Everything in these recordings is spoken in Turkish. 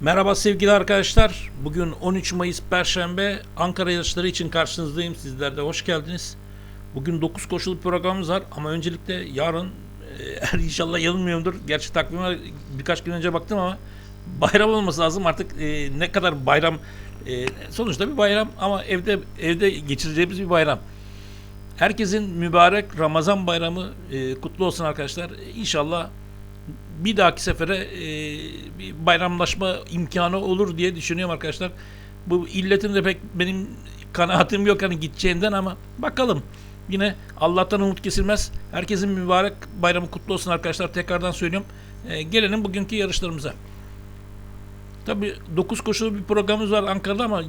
Merhaba sevgili arkadaşlar. Bugün 13 Mayıs Perşembe Ankara yarışları için karşınızdayım. Sizler de hoş geldiniz. Bugün 9 koşulu programımız var ama öncelikle yarın e, eğer inşallah yanılmıyorumdur. Gerçi takvime birkaç gün önce baktım ama bayram olması lazım. Artık e, ne kadar bayram e, sonuçta bir bayram ama evde evde geçireceğimiz bir bayram. Herkesin mübarek Ramazan bayramı e, kutlu olsun arkadaşlar. İnşallah bir dahaki sefere e, bir bayramlaşma imkanı olur diye düşünüyorum arkadaşlar. Bu illetin de pek benim kanaatim yok hani gideceğinden ama bakalım. Yine Allah'tan umut kesilmez. Herkesin mübarek bayramı kutlu olsun arkadaşlar. Tekrardan söylüyorum. E, gelelim bugünkü yarışlarımıza. Tabii 9 koşulu bir programımız var Ankara'da ama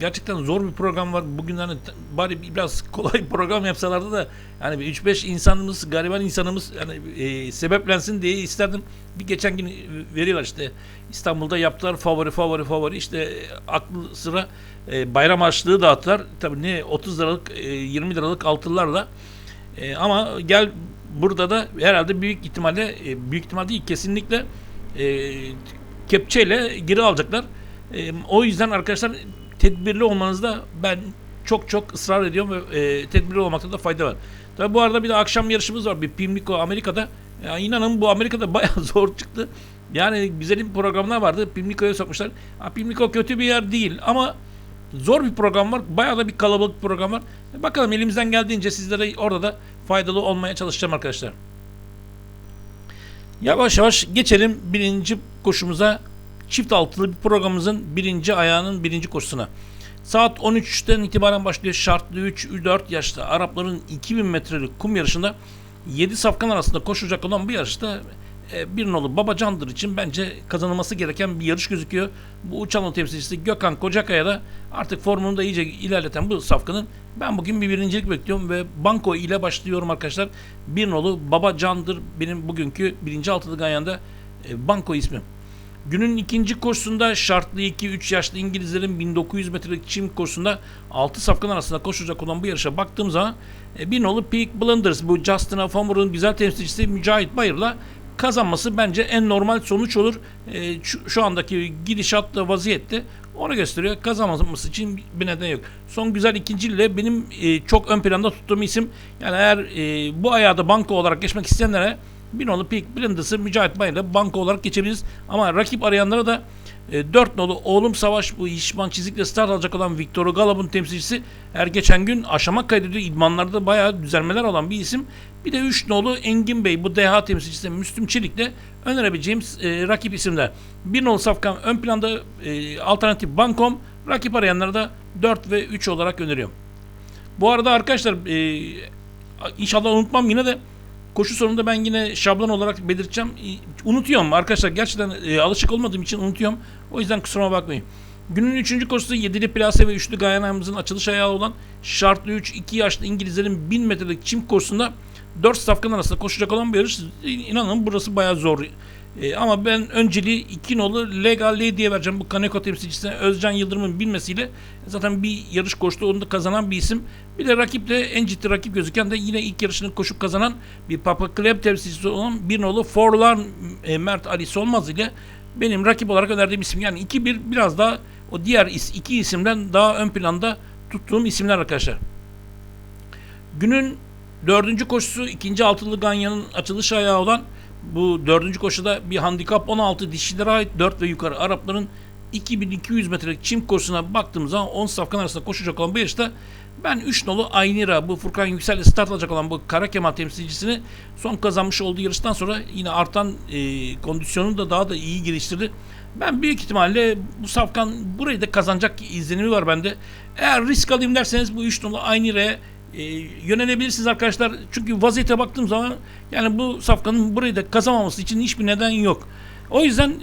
gerçekten zor bir program var. Bugün hani bari biraz kolay bir program yapsalardı da yani bir 3-5 insanımız, gariban insanımız yani e, sebeplensin diye isterdim. Bir geçen gün e, veriyorlar işte İstanbul'da yaptılar favori favori favori işte e, aklı sıra e, bayram harçlığı dağıttılar. Tabii ne 30 liralık e, 20 liralık altınlarla e, ama gel burada da herhalde büyük ihtimalle e, büyük ihtimal değil kesinlikle e, kepçeyle geri alacaklar. E, o yüzden arkadaşlar tedbirli olmanızda ben çok çok ısrar ediyorum ve e, tedbirli olmakta da fayda var. Tabi bu arada bir de akşam yarışımız var. Bir Pimlico Amerika'da. Ya inanın bu Amerika'da bayağı zor çıktı. Yani güzel bir programlar vardı. Pimlico'ya sokmuşlar. Ha, Pimlico kötü bir yer değil ama zor bir program var. Bayağı da bir kalabalık bir program var. E, Bakalım elimizden geldiğince sizlere orada da faydalı olmaya çalışacağım arkadaşlar. Yavaş yavaş geçelim birinci koşumuza. Çift altılı bir programımızın birinci ayağının birinci koşusuna. Saat 13'ten itibaren başlıyor şartlı 3-4 yaşta Arapların 2000 metrelik kum yarışında 7 safkan arasında koşacak olan bu yarışta e, bir nolu Babacandır için bence kazanılması gereken bir yarış gözüküyor. Bu Uçanlı temsilcisi Gökhan Kocakaya da artık formunu da iyice ilerleten bu safkanın ben bugün bir birincilik bekliyorum ve banko ile başlıyorum arkadaşlar. Bir nolu Babacandır benim bugünkü birinci altılı ayağında e, banko ismim. Günün ikinci koşusunda şartlı 2-3 yaşlı İngilizlerin 1900 metrelik çim koşusunda 6 safkan arasında koşacak olan bu yarışa baktığım zaman e, bir nolu Peak Blunders bu Justin Afamur'un güzel temsilcisi Mücahit Bayır'la kazanması bence en normal sonuç olur. E, şu, şu andaki gidişatla vaziyette onu gösteriyor. Kazanması için bir neden yok. Son güzel ikinciyle benim e, çok ön planda tuttuğum isim. Yani eğer e, bu ayağı da banko olarak geçmek isteyenlere bir nolu Peak Blinders'ı Mücahit Bayır'la banko olarak geçebiliriz. Ama rakip arayanlara da e, 4 nolu Oğlum Savaş bu işman çizikle start alacak olan Victor Galab'ın temsilcisi her geçen gün aşama kaydediyor. İdmanlarda bayağı düzelmeler olan bir isim. Bir de 3 nolu Engin Bey bu DH temsilcisi Müslüm Çelik'le önerebileceğimiz e, rakip isimler. 1 nolu Safkan ön planda e, alternatif Bankom rakip arayanlara da 4 ve 3 olarak öneriyorum. Bu arada arkadaşlar e, inşallah unutmam yine de koşu sonunda ben yine şablon olarak belirteceğim. Unutuyorum arkadaşlar gerçekten e, alışık olmadığım için unutuyorum. O yüzden kusuruma bakmayın. Günün 3. koşusu 7'li plase ve 3'lü Gayana'mızın açılış ayağı olan şartlı 3 2 yaşlı İngilizlerin 1000 metrelik çim koşusunda 4 safkan arasında koşacak olan bir yarış. İnanın burası bayağı zor. E, ama ben önceliği 2 nolu Legal diye vereceğim. Bu Kaneko temsilcisine Özcan Yıldırım'ın bilmesiyle zaten bir yarış koştu. Onu da kazanan bir isim. Bir de rakiple en ciddi rakip gözüken de yine ilk yarışını koşup kazanan bir Papa Club temsilcisi olan bir nolu Forlan e, Mert Ali Solmaz ile benim rakip olarak önerdiğim isim. Yani 2-1 biraz daha o diğer is, iki isimden daha ön planda tuttuğum isimler arkadaşlar. Günün dördüncü koşusu ikinci altılı Ganya'nın açılış ayağı olan bu dördüncü koşuda bir handikap 16 dişilere ait 4 ve yukarı Arapların 2200 metrelik çim koşusuna baktığımız zaman 10 safkan arasında koşacak olan bu yarışta ben 3 nolu Aynira bu Furkan Yüksel'le start alacak olan bu Kara Kemal temsilcisini son kazanmış olduğu yarıştan sonra yine artan e, kondisyonunu da daha da iyi geliştirdi. Ben büyük ihtimalle bu safkan burayı da kazanacak izlenimi var bende. Eğer risk alayım derseniz bu 3 nolu Aynira'ya e, yönelebilirsiniz arkadaşlar. Çünkü vaziyete baktığım zaman yani bu safkanın burayı da kazanmaması için hiçbir neden yok. O yüzden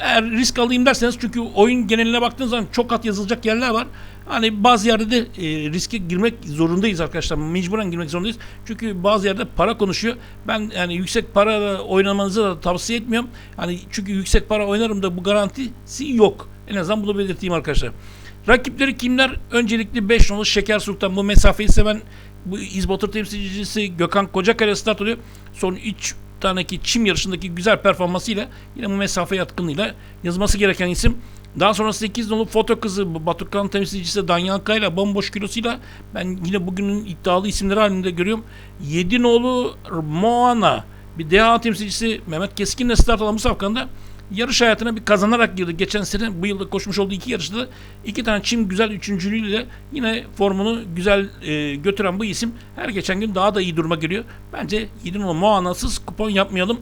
eğer risk alayım derseniz çünkü oyun geneline baktığınız zaman çok at yazılacak yerler var. Hani bazı yerde de e, riske girmek zorundayız arkadaşlar. Mecburen girmek zorundayız. Çünkü bazı yerde para konuşuyor. Ben yani yüksek para oynamanızı da tavsiye etmiyorum. Hani çünkü yüksek para oynarım da bu garantisi yok. En azından bunu belirteyim arkadaşlar. Rakipleri kimler? Öncelikli 5 nolu Şeker Sultan. Bu mesafeyi seven bu İzbatır temsilcisi Gökhan Kocakaya start oluyor. Son 3 taneki çim yarışındaki güzel performansıyla yine bu mesafe yatkınlığıyla yazılması gereken isim. Daha sonra 8 nolu foto kızı Batukan temsilcisi Danyal Kayla bomboş kilosuyla ben yine bugünün iddialı isimleri halinde görüyorum. 7 nolu Moana bir DH temsilcisi Mehmet Keskin'le start alan bu safkanda yarış hayatına bir kazanarak girdi. Geçen sene bu yılda koşmuş olduğu iki yarışta iki tane çim güzel üçüncülüğüyle yine formunu güzel e, götüren bu isim her geçen gün daha da iyi duruma geliyor. Bence 7 nolu Moana'sız kupon yapmayalım.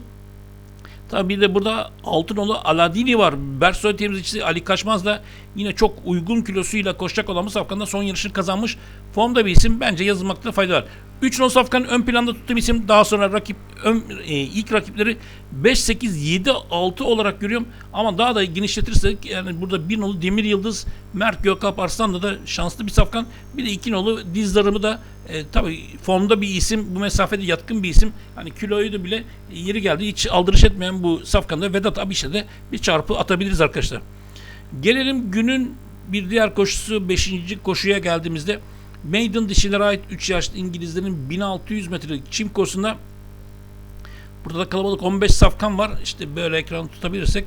Tabii bir de burada Altınolu Aladini var. Bersoy temsilcisi Ali Kaçmaz da yine çok uygun kilosuyla koşacak olan bu safkanda son yarışını kazanmış. Formda bir isim. Bence yazılmakta fayda var. 3 nol safkanın ön planda tuttuğum isim. Daha sonra rakip ön, e, ilk rakipleri 5, 8, 7, 6 olarak görüyorum. Ama daha da genişletirsek yani burada 1 nolu Demir Yıldız, Mert Gökalp Arslan'da da şanslı bir safkan. Bir de 2 nolu Dizdarımı da e, tabii formda bir isim, bu mesafede yatkın bir isim. Hani kiloyu da bile yeri geldi hiç aldırış etmeyen bu safkanda Vedat Abiş'e de bir çarpı atabiliriz arkadaşlar. Gelelim günün bir diğer koşusu 5. koşuya geldiğimizde Maiden dişilere ait 3 yaşlı İngilizlerin 1600 metrelik çim koşusunda burada da kalabalık 15 safkan var. İşte böyle ekranı tutabilirsek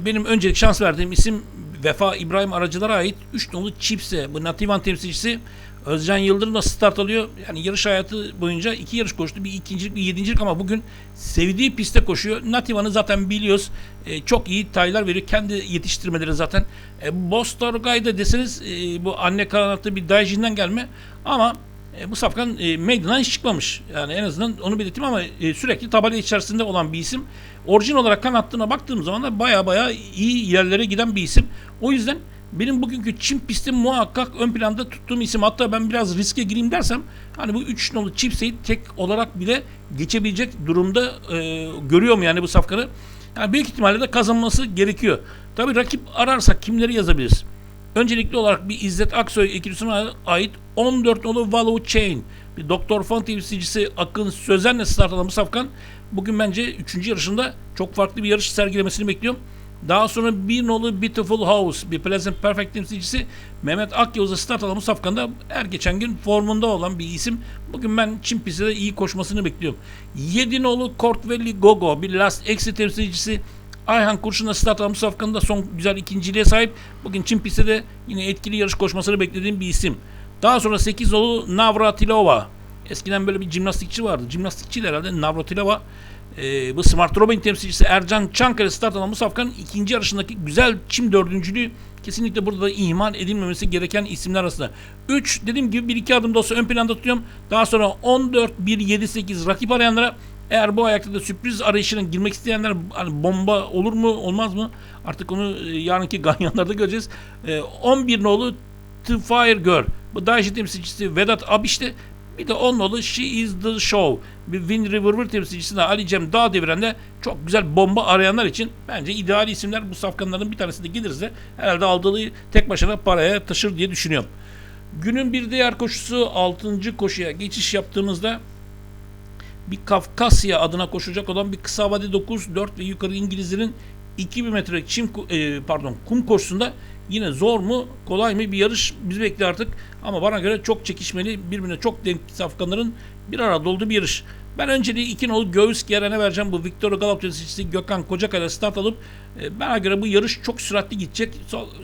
benim öncelik şans verdiğim isim Vefa İbrahim Aracılar'a ait 3 nolu Chips'e. Bu Nativan temsilcisi Özcan Yıldırım da start alıyor. Yani yarış hayatı boyunca iki yarış koştu. Bir ikincilik bir yedincilik ama bugün sevdiği pistte koşuyor. Nativan'ı zaten biliyoruz. E, çok iyi taylar veriyor. Kendi yetiştirmeleri zaten. E, Bostorgay'da deseniz e, bu anne kanatlı bir Daijin'den gelme ama e, bu safkan e, meydana hiç çıkmamış. Yani en azından onu belirteyim ama e, sürekli tabela içerisinde olan bir isim. Orijin olarak kanattığına baktığım zaman da baya baya iyi yerlere giden bir isim. O yüzden benim bugünkü Çin pisti muhakkak ön planda tuttuğum isim. Hatta ben biraz riske gireyim dersem hani bu 3 nolu Chipsey'i tek olarak bile geçebilecek durumda e, görüyorum yani bu safkanı. Yani büyük ihtimalle de kazanması gerekiyor. Tabii rakip ararsak kimleri yazabiliriz? Öncelikli olarak bir İzzet Aksoy ikilisine ait 14 nolu Value Chain bir Doktor Fon temsilcisi Akın Sözen'le start alan bu safkan bugün bence 3. yarışında çok farklı bir yarış sergilemesini bekliyorum. Daha sonra bir nolu Beautiful House, bir Pleasant Perfect temsilcisi Mehmet Akyavuz'a start alan bu safkanda her geçen gün formunda olan bir isim. Bugün ben Çin pistte iyi koşmasını bekliyorum. 7 nolu Court Gogo, bir Last Exit temsilcisi Ayhan Kurşun'la start alan bu safkanda son güzel ikinciliğe sahip. Bugün Çin pistte de yine etkili yarış koşmasını beklediğim bir isim. Daha sonra 8 nolu Navratilova. Eskiden böyle bir jimnastikçi vardı. Jimnastikçi herhalde Navratilova e, bu Smart Robin temsilcisi Ercan Çankaya start alan bu safkanın ikinci yarışındaki güzel çim dördüncülüğü kesinlikle burada da ihmal edilmemesi gereken isimler arasında. 3 dediğim gibi bir iki adım da olsa ön planda tutuyorum. Daha sonra 14 1 7 8 rakip arayanlara eğer bu ayakta da sürpriz arayışına girmek isteyenler hani bomba olur mu olmaz mı? Artık onu e, yarınki ganyanlarda göreceğiz. E, 11 nolu The Fire Girl. Bu Daishi temsilcisi Vedat Abiş'te bir de onun oğlu She is the Show. Bir Wind River temsilcisi de Ali Cem Dağ Deviren'de çok güzel bomba arayanlar için bence ideal isimler bu safkanların bir tanesi de gelirse herhalde aldığı tek başına paraya taşır diye düşünüyorum. Günün bir diğer koşusu 6. koşuya geçiş yaptığımızda bir Kafkasya adına koşacak olan bir kısa vade 9, 4 ve yukarı İngilizlerin 2000 metre çim e, pardon kum koşusunda yine zor mu kolay mı bir yarış bizi bekliyor artık ama bana göre çok çekişmeli birbirine çok denk safkanların bir arada olduğu bir yarış. Ben önceliği iki nolu göğüs gerene vereceğim. Bu Victor temsilcisi Gökhan Kocakay'la start alıp e, bana göre bu yarış çok süratli gidecek.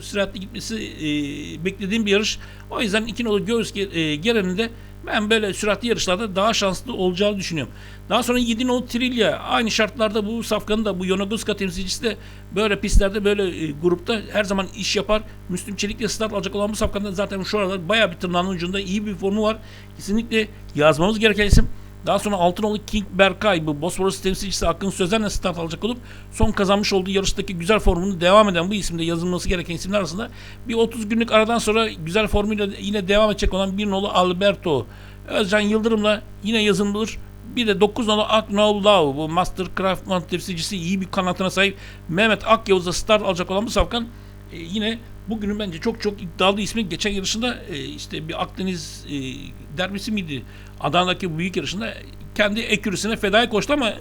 Süratli gitmesi e, beklediğim bir yarış. O yüzden iki nolu göğüs e, gereninde ben böyle süratli yarışlarda daha şanslı olacağını düşünüyorum. Daha sonra 7 nolu Trilya aynı şartlarda bu safkanın da bu Yonaguska temsilcisi de böyle pistlerde böyle e, grupta her zaman iş yapar. Müslüm Çelik'le start alacak olan bu safkanın zaten şu aralar bayağı bir tırnağının ucunda iyi bir formu var. Kesinlikle yazmamız gereken isim. Daha sonra Altınoluk King Berkay bu Bosporus temsilcisi Akın Sözen'le start alacak olup son kazanmış olduğu yarıştaki güzel formunu devam eden bu isimde yazılması gereken isimler arasında bir 30 günlük aradan sonra güzel formuyla yine devam edecek olan bir nolu Alberto Özcan Yıldırım'la yine yazılır. Bir de 9 nolu Aknol Lau bu Mastercraft temsilcisi iyi bir kanatına sahip Mehmet Akyavuz'a start alacak olan bu safkan e, yine bugünün bence çok çok iddialı ismi geçen yarışında e, işte bir Akdeniz e, derbisi miydi? Adana'daki büyük yarışında kendi ekürüsüne fedaya koştu ama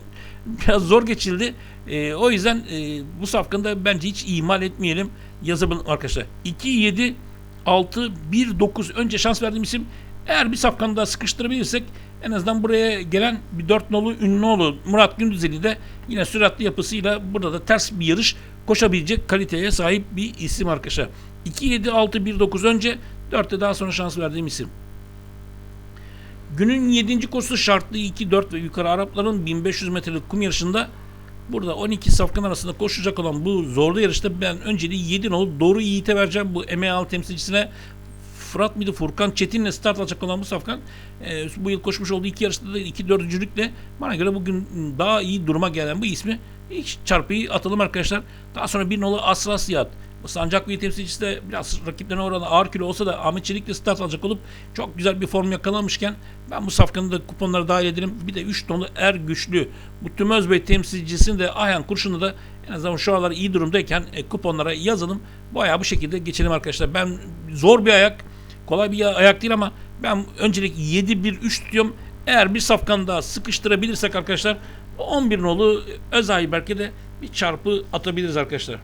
biraz zor geçildi. E, o yüzden e, bu safkanı da bence hiç ihmal etmeyelim yazalım arkadaşlar. 2 7 6 1 9 önce şans verdiğim isim eğer bir safkanı daha sıkıştırabilirsek En azından buraya gelen bir 4 nolu Ünlüoğlu Murat Gündüzeli de yine süratli yapısıyla burada da ters bir yarış koşabilecek kaliteye sahip bir isim arkadaşlar. 2-7-6-1-9 önce 4'te daha sonra şans verdiğim isim. Günün 7. koşusu şartlı 2-4 ve yukarı Arapların 1500 metrelik kum yarışında burada 12 safkan arasında koşacak olan bu zorlu yarışta ben önceliği 7 nolu Doğru Yiğit'e vereceğim bu MAL temsilcisine Fırat mıydı Furkan Çetin'le start alacak olan bu safkan e, bu yıl koşmuş olduğu iki yarışta da iki dördüncülükle bana göre bugün daha iyi duruma gelen bu ismi ilk çarpıyı atalım arkadaşlar. Daha sonra bir nolu Asra Siyat. Bu Sancaklı'yı temsilcisi de biraz rakiplerine oranla ağır kilo olsa da Ahmet Çelik start alacak olup çok güzel bir form yakalamışken ben bu safkanı da kuponlara dahil ederim. Bir de 3 nolu Er Güçlü. Bu Tümöz Bey temsilcisini de Ayhan Kurşun'u da en azından şu aralar iyi durumdayken e, kuponlara yazalım. Bu ayağı bu şekilde geçelim arkadaşlar. Ben zor bir ayak. Kolay bir ayak değil ama ben öncelik 7-1-3 tutuyorum. Eğer bir safkan daha sıkıştırabilirsek arkadaşlar 11 nolu Özay belki de bir çarpı atabiliriz arkadaşlar.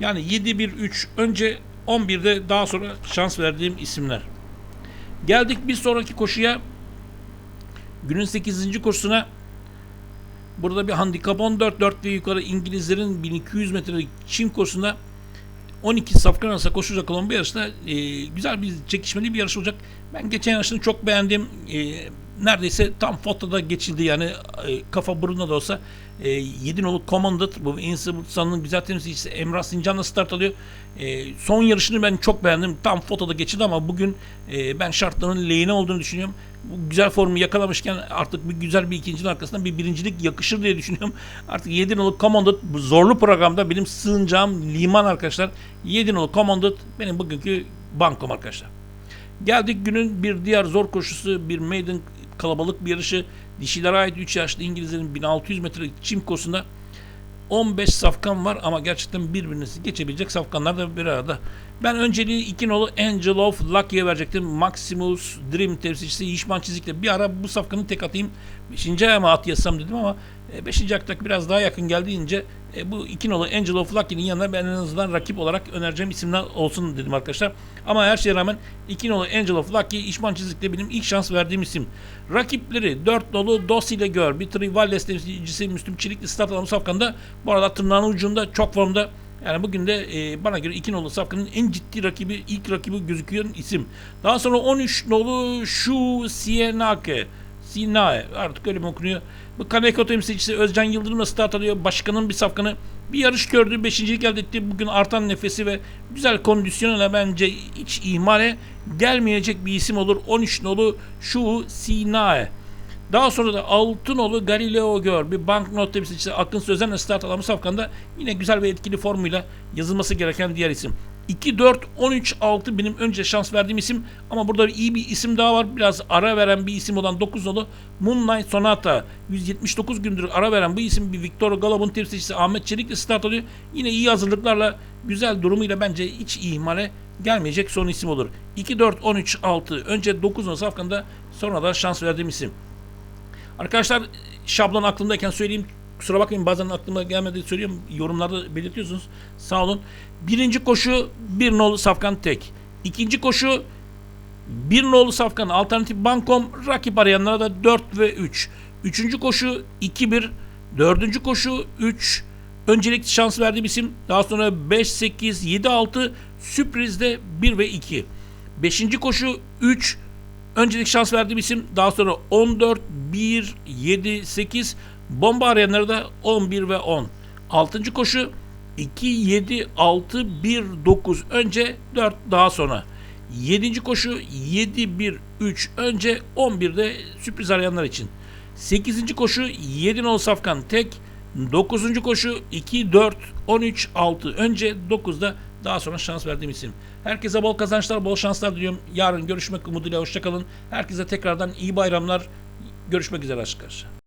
Yani 7-1-3 önce 11'de daha sonra şans verdiğim isimler. Geldik bir sonraki koşuya. Günün 8. koşusuna burada bir handikap 14 4 ve yukarı İngilizlerin 1200 metrelik çim koşusunda 12 safkan arasında koşacak olan bir yarışta e, güzel bir çekişmeli bir yarış olacak. Ben geçen yarışını çok beğendim. E, neredeyse tam fotoda geçildi yani e, kafa burunda da olsa e, 7 nolu Commanded bu Insan'ın güzel temsilcisi Emrah Sincan'la start alıyor. E, son yarışını ben çok beğendim. Tam fotoda geçildi ama bugün e, ben şartların lehine olduğunu düşünüyorum. Bu güzel formu yakalamışken artık bir güzel bir ikincinin arkasından bir birincilik yakışır diye düşünüyorum. Artık 7 nolu Commanded bu zorlu programda benim sığınacağım liman arkadaşlar. 7 nolu Commanded benim bugünkü bankom arkadaşlar. Geldik günün bir diğer zor koşusu bir maiden kalabalık bir yarışı. Dişilere ait 3 yaşlı İngilizlerin 1600 metrelik çim koşusunda 15 safkan var ama gerçekten birbirini geçebilecek safkanlar da bir arada. Ben önceliği 2 nolu Angel of Lucky'ye verecektim. Maximus Dream temsilcisi İşman Çizik'le bir ara bu safkanı tek atayım. 5. ayağıma at yazsam dedim ama 5. ayaktak biraz daha yakın geldiğince e, bu 2 nolu Angel of Lucky'nin yanına ben en azından rakip olarak önereceğim isimler olsun dedim arkadaşlar. Ama her şeye rağmen 2 nolu Angel of Lucky İşman Çizik'le benim ilk şans verdiğim isim. Rakipleri 4 nolu Dosi ile gör. Bir Trivalles temsilcisi Müslüm Çelikli alan safkanda bu arada tırnağının ucunda çok formda yani bugün de e, bana göre 2 nolu safkanın en ciddi rakibi, ilk rakibi gözüküyor isim. Daha sonra 13 nolu Şu Sienake. Sinae artık öyle mi okunuyor? Bu Kaneko temsilcisi Özcan Yıldırım'la start alıyor. Başkanın bir safkanı bir yarış gördü. Beşincilik elde etti. Bugün artan nefesi ve güzel kondisyonuyla bence hiç ihmale gelmeyecek bir isim olur. 13 nolu Şu Sinae. Daha sonra da Altınolu Galileo Gör bir banknot temsilcisi Akın Sözen'le start alan bu safkanda yine güzel ve etkili formuyla yazılması gereken diğer isim. 2, 4, 13, 6 benim önce şans verdiğim isim ama burada iyi bir isim daha var. Biraz ara veren bir isim olan 9 nolu Moonlight Sonata. 179 gündür ara veren bu isim bir Victor Galop'un temsilcisi Ahmet Çelik'le start alıyor. Yine iyi hazırlıklarla güzel durumuyla bence hiç ihmale gelmeyecek son isim olur. 2, 4, 13, 6 önce 9 nolu safkanda sonra da şans verdiğim isim. Arkadaşlar şablon aklımdayken söyleyeyim. Kusura bakmayın bazen aklıma gelmedi söylüyorum. Yorumlarda belirtiyorsunuz. Sağ olun. Birinci koşu bir nolu safkan tek. İkinci koşu bir nolu safkan alternatif bankom rakip arayanlara da 4 ve 3. Üçüncü koşu 2-1. Dördüncü koşu 3. Öncelikli şans verdiğim isim. Daha sonra 5, 8, 7, 6. Sürprizde 1 ve 2. Beşinci koşu 3. Öncelik şans verdiğim isim. Daha sonra 14, 1, 7, 8. Bomba arayanları da 11 ve 10. Altıncı koşu 2, 7, 6, 1, 9. Önce 4 daha sonra. Yedinci koşu 7, 1, 3. Önce 11'de sürpriz arayanlar için. Sekizinci koşu 7 nol safkan tek. Dokuzuncu koşu 2, 4, 13, 6. Önce 9'da daha sonra şans verdiğim isim. Herkese bol kazançlar, bol şanslar diliyorum. Yarın görüşmek umuduyla hoşçakalın. Herkese tekrardan iyi bayramlar. Görüşmek üzere arkadaşlar.